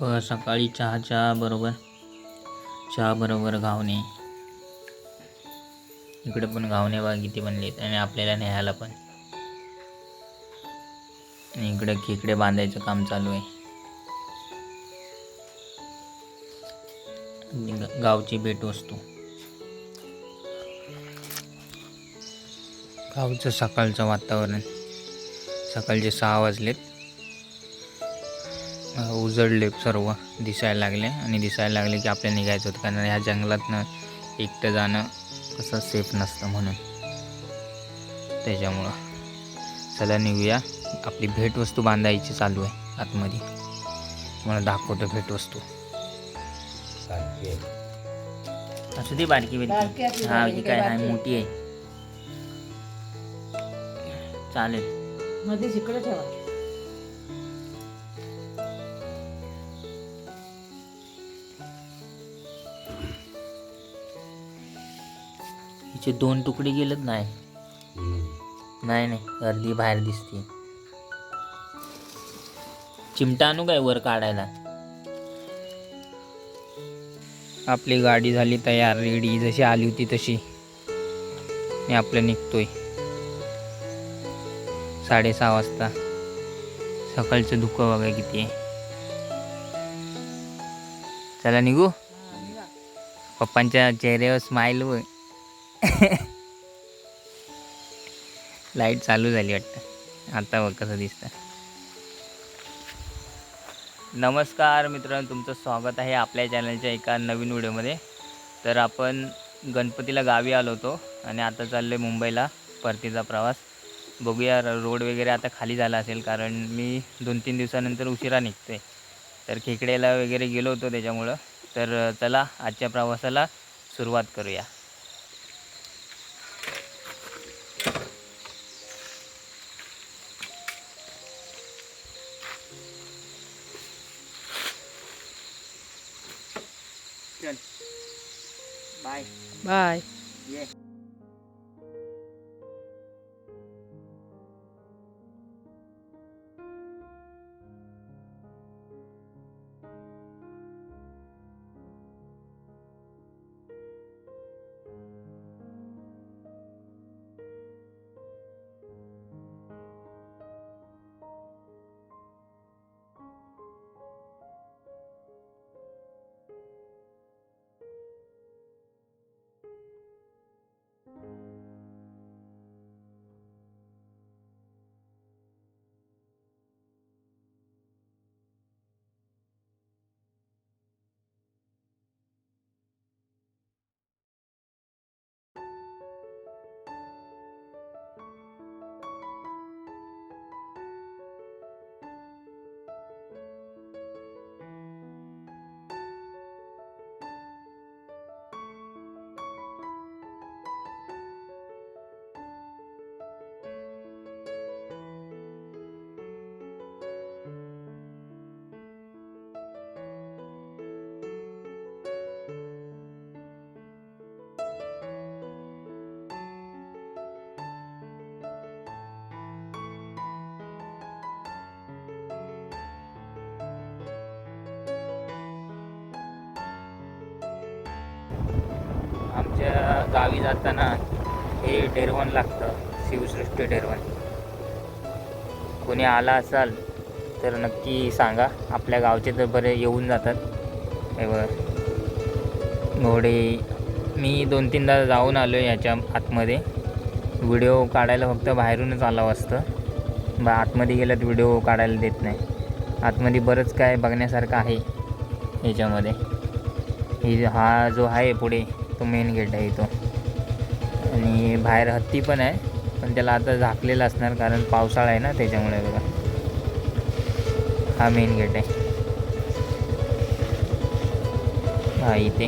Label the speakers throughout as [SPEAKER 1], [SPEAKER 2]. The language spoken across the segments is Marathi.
[SPEAKER 1] व सकाळी चहाच्या बरोबर चहा बरोबर घावणे. इकडे पण घावणे बघा ते बनलेत आणि आपल्याला न्यायला पण. आणि इकडे खेकडे बांधायचं काम चालू आहे. गावची भेट गावची भेटवस्तू गावचं सकाळचं वातावरण. सकाळचे सहा वाजलेत. उजळले सर्व. दिसायला लागले आणि दिसायला लागले की आपल्याला निघायचं होतं. कारण ह्या जंगलातनं एकटं जाणं कसं सेफ नसतं म्हणून. त्याच्यामुळं. चला निघूया. आपली भेटवस्तू बांधायची चालू आहे आतमध्ये. मला दाखवतो भेटवस्तू. असू दे बारकी.
[SPEAKER 2] बारकी
[SPEAKER 1] हा ही काय आहे? मोठी आहे. चालेल.
[SPEAKER 2] मध्ये इकडे ठेवा.
[SPEAKER 1] हिचे दोन तुकडे गेलेत नाही नाही नाही अर्धी बाहेर दिसते चिमटा आणू काय वर काढायला? आपली गाडी झाली तयार रेडी. जशी आली होती तशी. मी आपलं निघतोय. साडेसहा वाजता. सकाळचं धुकं बघा किती आहे. चला निघू. पप्पांच्या चेहऱ्यावर स्माईल व लाइट चालू झाली वाटतं. आता बघ कसं दिसतं. नमस्कार मित्रांनो तुमचं स्वागत आहे आपल्या चॅनलच्या एका नवीन व्हिडिओमध्ये. तर आपण गणपतीला गावी आलो होतो आणि आता चाललो आहे मुंबईला परतीचा प्रवास. बघूया रोड वगैरे आता खाली झाला असेल कारण मी दोन तीन दिवसानंतर उशिरा निघते तर खेकड्याला वगैरे गेलो होतो त्याच्यामुळं. तर चला आजच्या प्रवासाला सुरुवात करूया. चल बाय
[SPEAKER 2] बाय
[SPEAKER 1] ये आमच्या गावी जाताना हे डेरवण लागतं शिवसृष्टी डेरवण. कोणी आला असाल तर नक्की सांगा. आपल्या गावचे तर बरे येऊन जातात. हे बघा. घोडे मी दोन तीनदा जाऊन आलो आहे याच्या आतमध्ये. व्हिडिओ काढायला फक्त बाहेरूनच आलं असतं. बा आतमध्ये गेल्यात व्हिडिओ काढायला देत नाही. आतमध्ये बरंच काय बघण्यासारखं आहे याच्यामध्ये. ही हा जो आहे पुढे तो मेन गेट आहे इथं. आणि बाहेर हत्ती पण आहे पण त्याला आता झाकलेलं असणार कारण पावसाळा आहे ना त्याच्यामुळे बघा. हा मेन गेट आहे. हा इथे.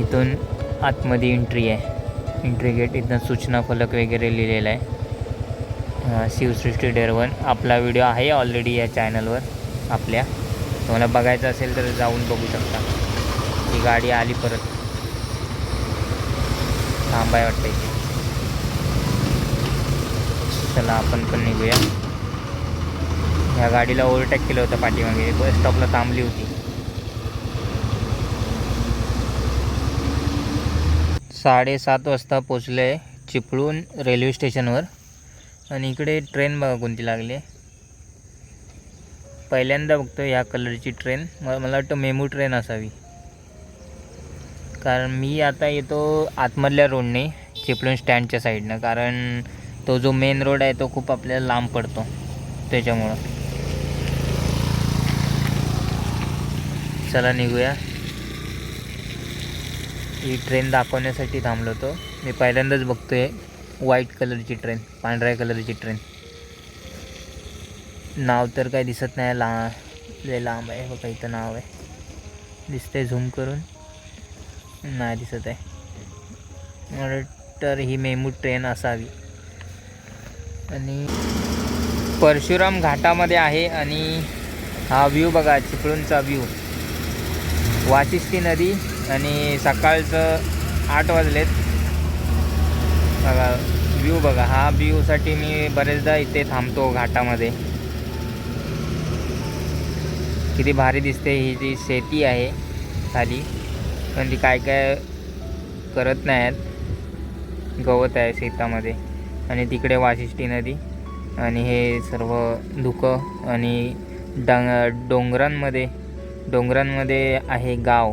[SPEAKER 1] इथून आतमध्ये एंट्री आहे. एंट्री गेट इथं सूचना फलक वगैरे लिहिलेला आहे. शिवसृष्टी डेरवन आपला व्हिडिओ आहे ऑलरेडी या चॅनलवर आपल्या. तुम्हाला बघायचं असेल तर जाऊन बघू शकता. ही गाडी आली परत. थांबाय वाटतं इथे. चला आपण पण निघूया. ह्या गाडीला ओव्हरटॅक केलं होतं पाठीमागे. बस स्टॉपला थांबली होती. साडेसात वाजता पोचलं आहे चिपळूण रेल्वे स्टेशनवर आणि इकडे ट्रेन बघा कोणती लागली आहे. पहिल्यांदा बघतो ह्या कलरची ट्रेन मला मला वाटतं मेमू ट्रेन असावी. कारण मी आता येतो आतमधल्या रोडने चिपळूण स्टँडच्या साईडनं. कारण तो जो मेन रोड आहे तो खूप आपल्याला लांब पडतो. त्याच्यामुळं. चला निघूया. ही ट्रेन दाखवण्यासाठी थांबलो होतो. मी पहिल्यांदाच बघतो आहे व्हाईट कलरची ट्रेन पांढऱ्या कलरची ट्रेन नाव तर काही दिसत नाही ला लय लांब आहे बघा इथं नाव आहे. दिसतंय झूम करून. नाही दिसत आहे. तर ही मेमू ट्रेन असावी. आणि परशुराम घाटामध्ये आहे आणि हा व्ह्यू बघा चिपळूणचा व्ह्यू. वाशिष्ठी नदी आणि सकाळचं आठ वाजलेत. बघा व्ह्यू बघा हा व्ह्यूसाठी मी बरेचदा इथे थांबतो घाटामध्ये. किती भारी दिसते ही जी शेती आहे खाली. पण ती काय काय करत नाही आहेत गवत आहे शेतामध्ये. आणि तिकडे वाशिष्ठी नदी. आणि हे सर्व धुकं आणि डांग डोंगरांमध्ये डोंगरांमध्ये आहे गाव.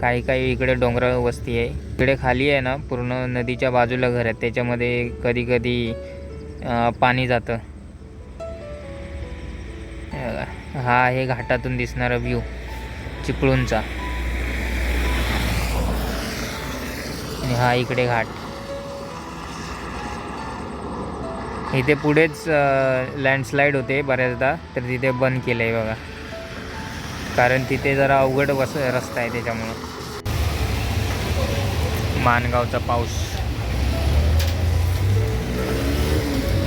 [SPEAKER 1] काही काही इकडे डोंगराळ वस्ती आहे. इकडे खाली आहे ना पूर्ण नदीच्या बाजूला घर आहेत. त्याच्यामध्ये कधी कधी पाणी जातं. हा आहे घाटातून दिसणारा व्ह्यू चिपळूणचा. आणि हा इकडे घाट. इथे पुढेच लँडस्लाईड होते बऱ्याचदा तर तिथे बंद केलं आहे बघा. कारण तिथे जरा अवघड वस रस्ता आहे त्याच्यामुळं. मानगावचा पाऊस.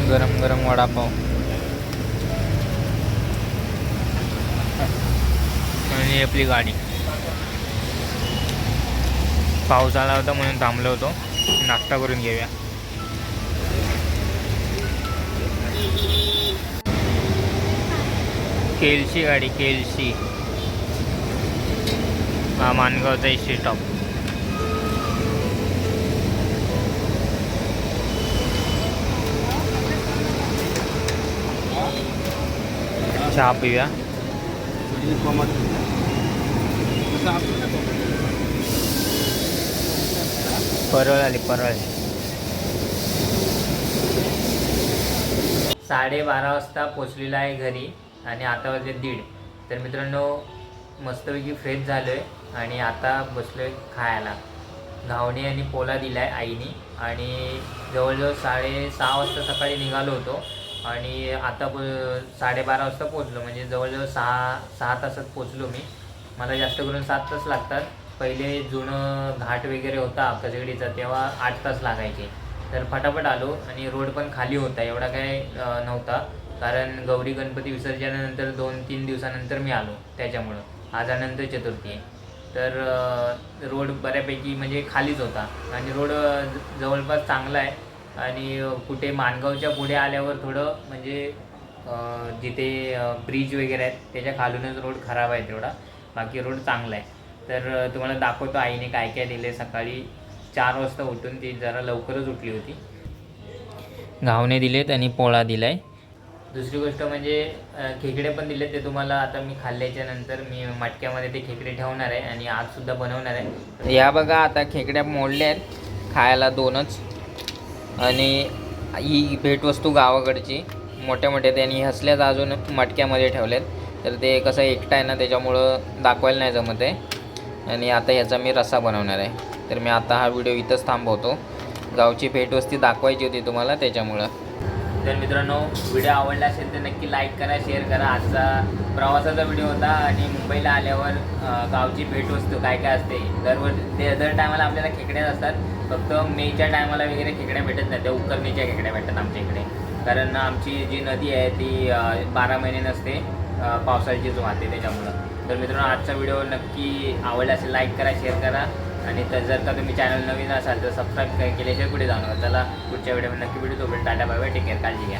[SPEAKER 1] गरम गरम वडापाव. आणि आपली गाडी. पाऊस आला होता म्हणून थांबलो होतो. नाश्ता करून घेऊया. केलशी गाडी केलशी. हा मानगावचा एस स्टॉप चहा पिऊया. परळ आली परळ साडेबारा वाजता पोचलेला आहे घरी आणि आता वाजले दीड. तर मित्रांनो मस्तपैकी फ्रेश झालो आहे आणि आता बसलो आहे खायला. घावणे आणि पोला दिला आहे आईने आणि जवळजवळ साडेसहा वाजता सकाळी निघालो होतो आणि आता प साडेबारा वाजता पोचलो. म्हणजे जवळजवळ सहा सहा तासात पोचलो मी. मला जास्त करून सात तास लागतात. पहिले जुनं घाट वगैरे होता कचगडीचा तेव्हा आठ तास लागायचे. तर फटाफट आलो आणि रोड पण खाली होता एवढा काय नव्हता. कारण गौरी गणपती विसर्जनानंतर दोन तीन दिवसानंतर मी आलो त्याच्यामुळं. आज अनंत चतुर्थी आहे. तर रोड बऱ्यापैकी म्हणजे खालीच होता. आणि रोड ज- जवळपास चांगला आहे. आणि कुठे माणगावच्या पुढे आल्यावर थोडं म्हणजे जिथे ब्रिज वगैरे आहेत त्याच्या खालूनच रोड खराब आहे तेवढा. बाकी रोड चांगला आहे. तर तुम्हाला दाखवतो आईने काय काय दिले. सकाळी चार वाजता उठून ती जरा लवकरच उठली होती. घावणे दिलेत आणि पोळा दिलाय. दुसरी गोष्ट म्हणजे खेकडे पण दिलेत. ते तुम्हाला आता मी खाल्ल्याच्या नंतर मी मटक्यामध्ये ते खेकडे ठेवणार आहे आणि आज सुद्धा बनवणार आहे. या बघा आता खेकड्या मोडल्या आहेत. खायला दोनच. आणि ही भेटवस्तू गावाकडची. मोठ्या मोठ्या त्यांनी हसल्याच अजून मटक्यामध्ये ठेवल्यात. तर ते कसं एकटा आहे ना त्याच्यामुळं दाखवायला नाही जमत आहे. आणि आता याचा मी रस्सा बनवणार आहे. तर मी आता हा व्हिडिओ इथंच थांबवतो. गावची भेटवस्ती दाखवायची होती तुम्हाला त्याच्यामुळं. तर मित्रांनो व्हिडिओ आवडला असेल तर नक्की लाईक करा शेअर करा. आजचा प्रवासाचा व्हिडिओ होता आणि मुंबईला आल्यावर गावची भेटवस्तू काय काय असते दरवर ते दर टायमाला आपल्याला खेकड्याच असतात. फक्त मेच्या टायमाला वगैरे खेकड्या भेटत नाही त्या उकरणीच्या खेकड्या भेटतात आमच्या इकडे. कारण आमची जी नदी आहे ती बारा महिने नसते पावसाळ्याची पावसाळ्याचीच वाहते त्याच्यामुळं. तर मित्रांनो आजचा व्हिडिओ नक्की आवडला असेल लाईक करा शेअर करा. आणि तर जर का तुम्ही चॅनल नवीन असाल तर सबस्क्राईब केल्याशिवाय पुढे जाणार? त्याला चला पुढच्या व्हिडिओमध्ये नक्की व्हिडिओ तोपर्यंत tata bye bye take care काळजी घ्या.